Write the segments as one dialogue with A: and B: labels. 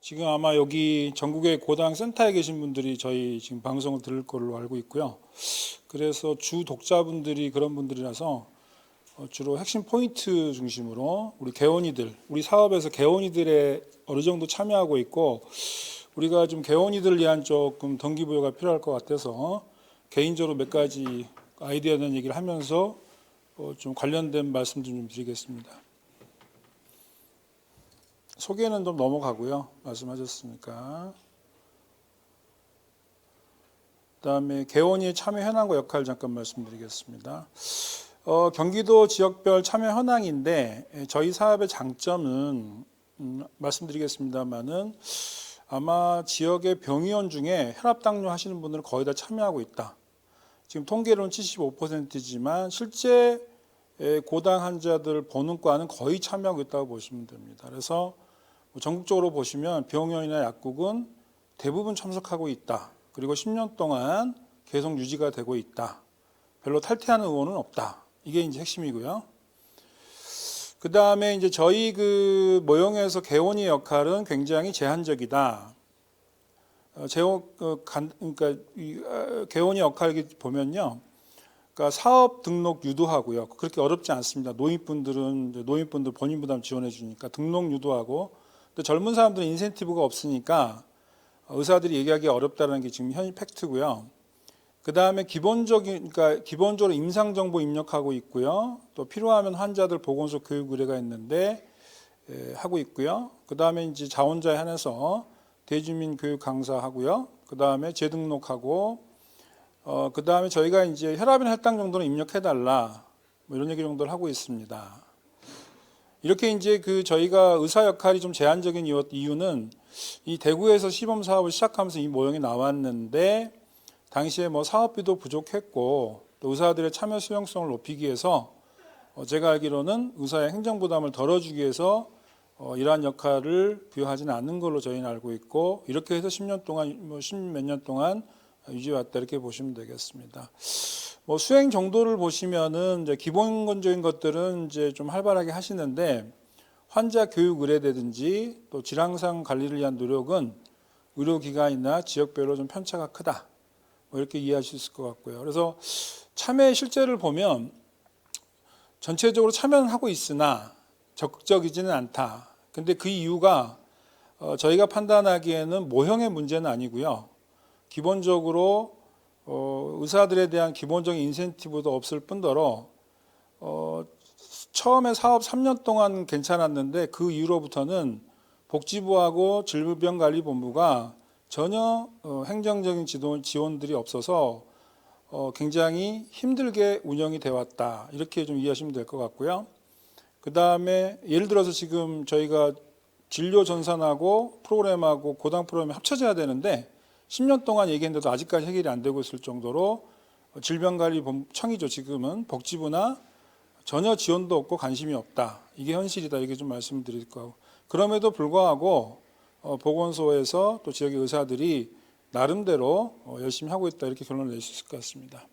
A: 지금 아마 여기 전국의 고당 센터에 계신 분들이 저희 지금 방송을 들을 걸로 알고 있고요. 그래서 주 독자분들이 그런 분들이라서 어, 주로 핵심 포인트 중심으로 우리 개원이들, 우리 사업에서 개원이들의 어느 정도 참여하고 있고 우리가 좀 개원이들을 위한 조금 동기부여가 필요할 것 같아서 개인적으로 몇 가지 아이디어에 대한 얘기를 하면서 어, 좀 관련된 말씀 좀 드리겠습니다. 소개는 좀 넘어가고요. 말씀하셨으니까. 그다음에 개원이의 참여 현황과 역할 잠깐 말씀드리겠습니다. 어, 경기도 지역별 참여 현황인데 에, 저희 사업의 장점은 음, 말씀드리겠습니다만은 아마 지역의 병의원 중에 혈압 당뇨 하시는 분들은 거의 다 참여하고 있다. 지금 통계로는 75%지만 실제 에, 고당 환자들 보는 과는 거의 참여하고 있다고 보시면 됩니다. 그래서 뭐 전국적으로 보시면 병원이나 약국은 대부분 참석하고 있다. 그리고 10년 동안 계속 유지가 되고 있다. 별로 탈퇴하는 의원은 없다. 이게 이제 핵심이고요. 그 다음에 이제 저희 그 모형에서 개원의 역할은 굉장히 제한적이다. 어, 제호, 그 간, 그러니까 이, 어, 개원의 역할을 보면요. 그러니까 사업 등록 유도하고요. 그렇게 어렵지 않습니다. 노인분들은 노인분들 본인 부담 지원해 주니까 등록 유도하고 또 젊은 사람들은 인센티브가 없으니까 의사들이 얘기하기 어렵다는 게 지금 현 팩트고요. 그 다음에 기본적인, 그러니까 기본적으로 임상 정보 입력하고 있고요. 또 필요하면 환자들 보건소 교육 의뢰가 있는데 에, 하고 있고요. 그 다음에 이제 자원자에 한해서 대주민 교육 강사 하고요. 그 다음에 재등록하고 어, 그 다음에 저희가 이제 혈압이나 혈당 정도는 입력해달라 뭐 이런 얘기 정도를 하고 있습니다. 이렇게 이제 그 저희가 의사 역할이 좀 제한적인 이유- 이유는 이 대구에서 시범 사업을 시작하면서 이 모형이 나왔는데 당시에 뭐 사업비도 부족했고 또 의사들의 참여 수용성을 높이기 위해서 어, 제가 알기로는 의사의 행정 부담을 덜어주기 위해서 어, 이러한 역할을 부여하지는 않는 걸로 저희는 알고 있고 이렇게 해서 10년 동안 뭐 10몇 년 동안 유지해왔다 이렇게 보시면 되겠습니다. 뭐 수행 정도를 보시면은 이제 기본적인 것들은 이제 좀 활발하게 하시는데 환자 교육 의뢰되든지 또 질환상 관리를 위한 노력은 의료기관이나 지역별로 좀 편차가 크다. 뭐 이렇게 이해하실 수 있을 것 같고요. 그래서 참여 실제를 보면 전체적으로 참여는 하고 있으나 적극적이지는 않다. 근데 그 이유가 어, 저희가 판단하기에는 모형의 문제는 아니고요. 기본적으로 어, 의사들에 대한 기본적인 인센티브도 없을 뿐더러 어, 처음에 사업 3년 동안 괜찮았는데 그 이후로부터는 복지부하고 질병관리본부가 전혀 어, 행정적인 지도, 지원들이 없어서 어, 굉장히 힘들게 운영이 돼 왔다 이렇게 좀 이해하시면 될 것 같고요. 그 다음에 예를 들어서 지금 저희가 진료 전산하고 프로그램하고 고당 프로그램이 합쳐져야 되는데 10년 동안 얘기했는데도 아직까지 해결이 안 되고 있을 정도로 질병관리청이죠 지금은. 복지부나 전혀 지원도 없고 관심이 없다. 이게 현실이다. 이게 좀 말씀드릴 거고. 그럼에도 불구하고 어, 보건소에서 또 지역의 의사들이 나름대로 어, 열심히 하고 있다. 이렇게 결론을 낼 수 있을 것 같습니다.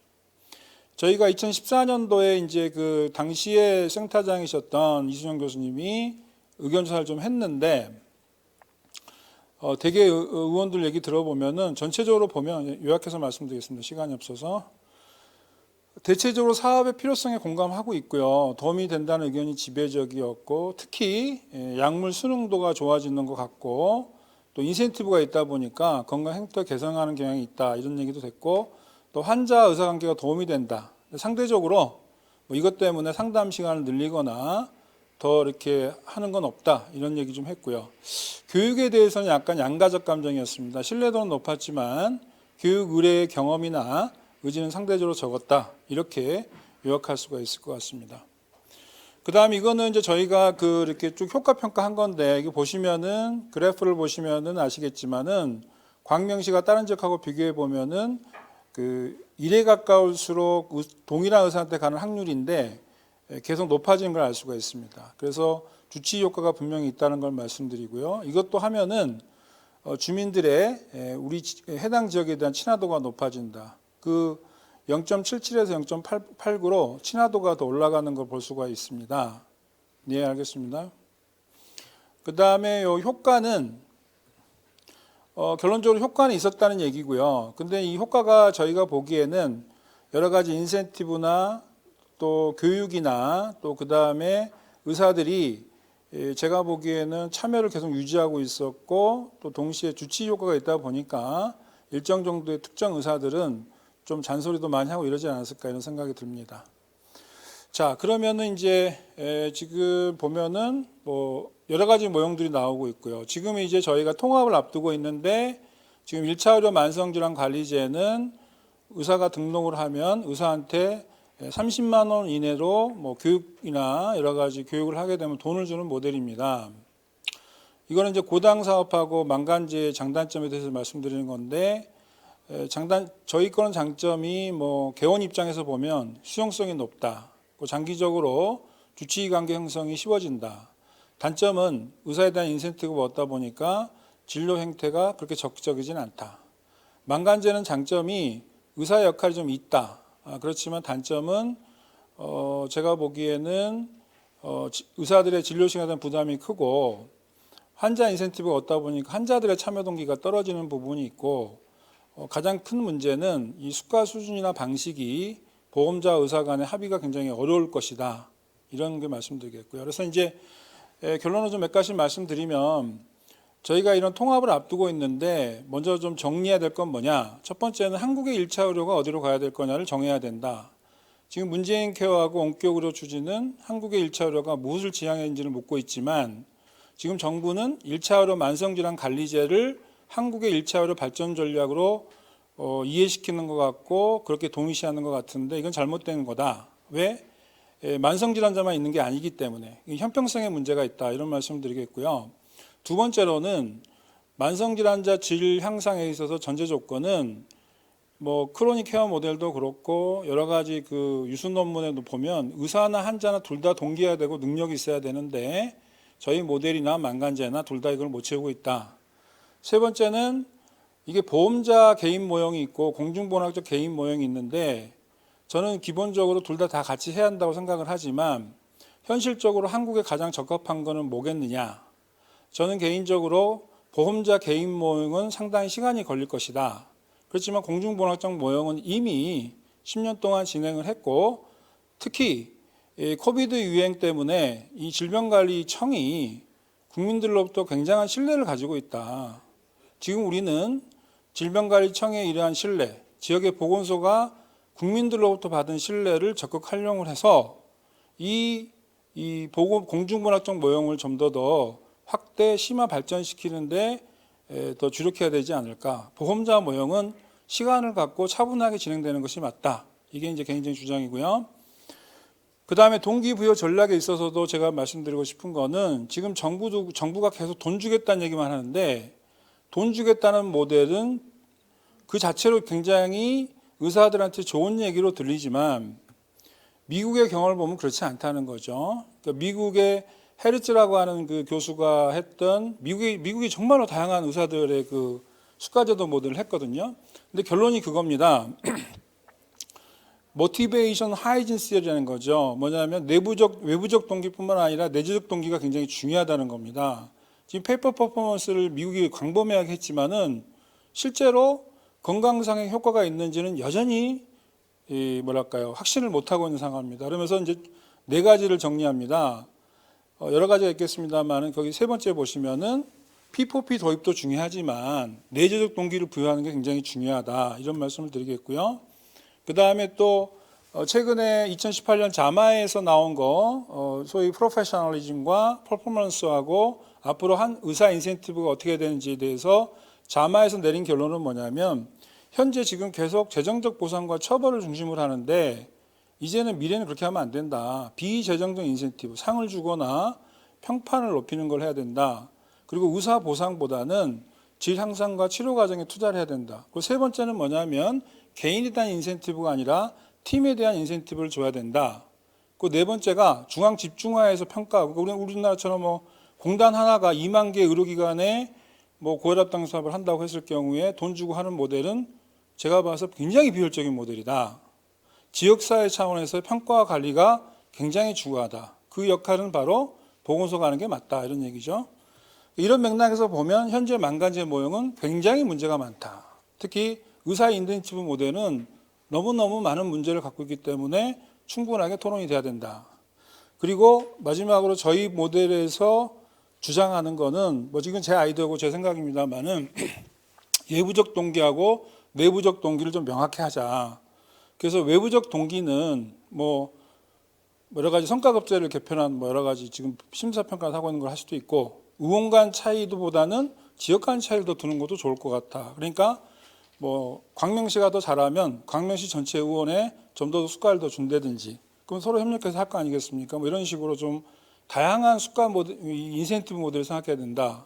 A: 저희가 2014년도에 이제 그 당시에 생타장이셨던 이순영 교수님이 의견 조사를 좀 했는데 어, 대개 의- 의원들 얘기 들어보면은 전체적으로 보면 요약해서 말씀드리겠습니다. 시간이 없어서 대체적으로 사업의 필요성에 공감하고 있고요. 도움이 된다는 의견이 지배적이었고 특히 예, 약물 수능도가 좋아지는 것 같고 또 인센티브가 있다 보니까 건강 행태 개선하는 경향이 있다 이런 얘기도 됐고 또 환자 의사 관계가 도움이 된다. 상대적으로 뭐 이것 때문에 상담 시간을 늘리거나 더 이렇게 하는 건 없다 이런 얘기 좀 했고요. 교육에 대해서는 약간 양가적 감정이었습니다. 신뢰도는 높았지만 교육 의뢰의 경험이나 의지는 상대적으로 적었다 이렇게 요약할 수가 있을 것 같습니다. 그다음 이거는 이제 저희가 그 이렇게 쭉 효과 평가한 건데 이게 보시면은 그래프를 보시면은 아시겠지만은 광명시가 다른 지역하고 비교해 보면은 그 1에 가까울수록 의- 동일한 의사한테 가는 확률인데 예, 계속 높아지는 걸알 수가 있습니다. 그래서 주치 효과가 분명히 있다는 걸 말씀드리고요. 이것도 하면은 어, 주민들의 에, 우리 지- 해당 지역에 대한 친화도가 높아진다. 그 0.77에서 0.89로 친화도가 더 올라가는 걸 볼 수가 있습니다. 네, 알겠습니다. 그 다음에 요 효과는 어, 결론적으로 효과는 있었다는 얘기고요. 근데 이 효과가 저희가 보기에는 여러 가지 인센티브나 또 교육이나 또 그 다음에 의사들이 예, 제가 보기에는 참여를 계속 유지하고 있었고 또 동시에 주치 효과가 있다 보니까 일정 정도의 특정 의사들은 좀 잔소리도 많이 하고 이러지 않았을까 이런 생각이 듭니다. 자 그러면은 이제 에, 지금 보면은 뭐 여러 가지 모형들이 나오고 있고요. 지금 이제 저희가 통합을 앞두고 있는데 지금 1차 의료 만성질환 관리제는 의사가 등록을 하면 의사한테 30만 원 이내로 뭐 교육이나 여러 가지 교육을 하게 되면 돈을 주는 모델입니다. 이거는 이제 고당 사업하고 만간제의 장단점에 대해서 말씀드리는 건데 에, 장단 저희 거는 장점이 뭐 개원 입장에서 보면 수용성이 높다. 그 장기적으로 주치의 관계 형성이 쉬워진다. 단점은 의사에 대한 인센티브가 없다 보니까 진료 행태가 그렇게 적극적이진 않다. 만간제는 장점이 의사 역할이 좀 있다. 아, 그렇지만 단점은 어, 제가 보기에는 어, 지- 의사들의 진료 시간에 대한 부담이 크고 환자 인센티브가 없다 보니까 환자들의 참여 동기가 떨어지는 부분이 있고 어, 가장 큰 문제는 이 수가 수준이나 방식이 보험자 의사 간의 합의가 굉장히 어려울 것이다. 이런 게 말씀드리겠고요. 그래서 이제 에, 결론을 좀 몇 가지 말씀드리면 저희가 이런 통합을 앞두고 있는데 먼저 좀 정리해야 될 건 뭐냐? 첫 번째는 한국의 1차 의료가 어디로 가야 될 거냐를 정해야 된다. 지금 문재인 케어하고 원격 의료 추진은 한국의 1차 의료가 무엇을 지향했는지를 묻고 있지만 지금 정부는 1차 의료 만성질환 관리제를 한국의 1차 의료 발전 전략으로 어, 이해시키는 것 같고 그렇게 동의시하는 것 같은데 이건 잘못된 거다. 왜? 에, 만성질환자만 있는 게 아니기 때문에 이 형평성의 문제가 있다 이런 말씀드리겠고요. 두 번째로는 만성질환자 질 향상에 있어서 전제 조건은 뭐 크로닉 케어 모델도 그렇고 여러 가지 그 유수 논문에도 보면 의사나 환자나 둘 다 동기해야 되고 능력이 있어야 되는데 저희 모델이나 만간제나 둘 다 이걸 못 채우고 있다. 세 번째는 이게 보험자 개인 모형이 있고 공중보험학적 개인 모형이 있는데 저는 기본적으로 둘 다다 같이 해야 한다고 생각을 하지만 현실적으로 한국에 가장 적합한 거는 뭐겠느냐? 저는 개인적으로 보험자 개인 모형은 상당히 시간이 걸릴 것이다. 그렇지만 공중보험학적 모형은 이미 10년 동안 진행을 했고 특히 이 코비드 유행 때문에 이 질병관리청이 국민들로부터 굉장한 신뢰를 가지고 있다. 지금 우리는 질병관리청의 이러한 신뢰, 지역의 보건소가 국민들로부터 받은 신뢰를 적극 활용을 해서 이, 이 보건, 공중문학적 모형을 좀 더더 확대, 심화 발전시키는데 에, 더 주력해야 되지 않을까. 보험자 모형은 시간을 갖고 차분하게 진행되는 것이 맞다. 이게 이제 개인적인 주장이고요. 그 다음에 동기부여 전략에 있어서도 제가 말씀드리고 싶은 거는 지금 정부도, 정부가 계속 돈 주겠다는 얘기만 하는데 돈 주겠다는 모델은 그 자체로 굉장히 의사들한테 좋은 얘기로 들리지만 미국의 경험을 보면 그렇지 않다는 거죠. 그러니까 미국의 헤르츠라고 하는 그 교수가 했던 미국이 미국이 정말로 다양한 의사들의 그 수가제도 모델을 했거든요. 근데 결론이 그겁니다. 모티베이션 하이진스라는 거죠. 뭐냐면 내부적 외부적 동기뿐만 아니라 내재적 동기가 굉장히 중요하다는 겁니다. 지금 페이퍼 퍼포먼스를 미국이 광범위하게 했지만은 실제로 건강상의 효과가 있는지는 여전히 이 뭐랄까요 확신을 못 하고 있는 상황입니다. 그러면서 이제 네 가지를 정리합니다. 어, 여러 가지가 있겠습니다만은 거기 세 번째 보시면은 P4P 도입도 중요하지만 내재적 동기를 부여하는 게 굉장히 중요하다 이런 말씀을 드리겠고요. 그 다음에 또 어, 최근에 2018년 자마에서 나온 거 어, 소위 프로페셔널리즘과 퍼포먼스하고 앞으로 한 의사 인센티브가 어떻게 되는지에 대해서 자마에서 내린 결론은 뭐냐면 현재 지금 계속 재정적 보상과 처벌을 중심으로 하는데 이제는 미래는 그렇게 하면 안 된다. 비재정적 인센티브, 상을 주거나 평판을 높이는 걸 해야 된다. 그리고 의사 보상보다는 질 향상과 치료 과정에 투자를 해야 된다. 그리고 세 번째는 뭐냐면 개인에 대한 인센티브가 아니라 팀에 대한 인센티브를 줘야 된다. 그 네 번째가 중앙 집중화해서 평가하고 우리 우리나라처럼 뭐 공단 하나가 2만 개 의료기관에 뭐 고혈압 당 수업을 한다고 했을 경우에 돈 주고 하는 모델은 제가 봐서 굉장히 비효율적인 모델이다. 지역사회 차원에서 평가와 관리가 굉장히 중요하다. 그 역할은 바로 보건소가 하는 게 맞다. 이런 얘기죠. 이런 맥락에서 보면 현재 만간제 모형은 굉장히 문제가 많다. 특히 의사 인센티브 모델은 너무너무 많은 문제를 갖고 있기 때문에 충분하게 토론이 돼야 된다. 그리고 마지막으로 저희 모델에서 주장하는 거는 뭐 지금 제 아이디어고 제 생각입니다만은 외부적 동기하고 내부적 동기를 좀 명확히 하자. 그래서 외부적 동기는 뭐 여러 가지 성과급제를 개편한 뭐 여러 가지 지금 심사평가를 하고 있는 걸 할 수도 있고 의원 간 차이도 보다는 지역 간 차이를 더 두는 것도 좋을 것 같아. 그러니까 뭐 광명시가 더 잘하면 광명시 전체 의원에 좀더 숟갈을 더 준다든지 그럼 서로 협력해서 할 거 아니겠습니까? 뭐 이런 식으로 좀 다양한 숟갈 모델, 인센티브 모델을 생각해야 된다.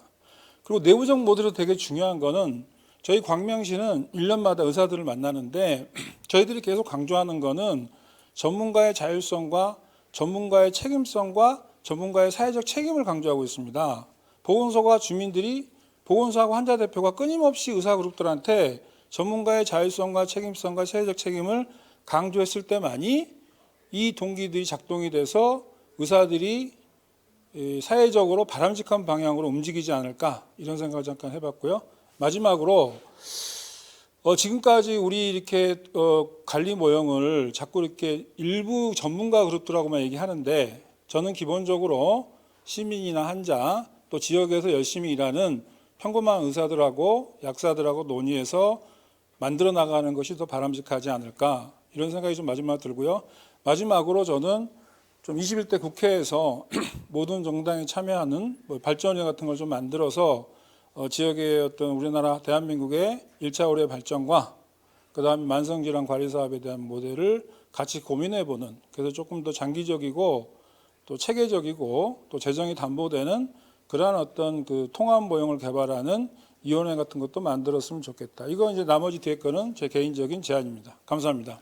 A: 그리고 내부적 모델도 되게 중요한 거는 저희 광명시는 1년마다 의사들을 만나는데 저희들이 계속 강조하는 거는 전문가의 자율성과 전문가의 책임성과 전문가의 사회적 책임을 강조하고 있습니다. 보건소가 주민들이 보건소하고 환자 대표가 끊임없이 의사 그룹들한테 전문가의 자율성과 책임성과 사회적 책임을 강조했을 때만이 이 동기들이 작동이 돼서 의사들이 이 사회적으로 바람직한 방향으로 움직이지 않을까 이런 생각을 잠깐 해봤고요. 마지막으로 어, 지금까지 우리 이렇게 어, 관리 모형을 자꾸 이렇게 일부 전문가 그룹들하고만 얘기하는데 저는 기본적으로 시민이나 환자 또 지역에서 열심히 일하는 평범한 의사들하고 약사들하고 논의해서 만들어 나가는 것이 더 바람직하지 않을까 이런 생각이 좀 마지막 들고요. 마지막으로 저는 좀 21대 국회에서 모든 정당이 참여하는 뭐 발전회 같은 걸 좀 만들어서 어, 지역의 어떤 우리나라 대한민국의 1차 의료 발전과 그다음에 만성질환 관리 사업에 대한 모델을 같이 고민해 보는 그래서 조금 더 장기적이고 또 체계적이고 또 재정이 담보되는 그러한 어떤 그 통합 모형을 개발하는 위원회 같은 것도 만들었으면 좋겠다. 이거 이제 나머지 뒤에 거는 제 개인적인 제안입니다. 감사합니다.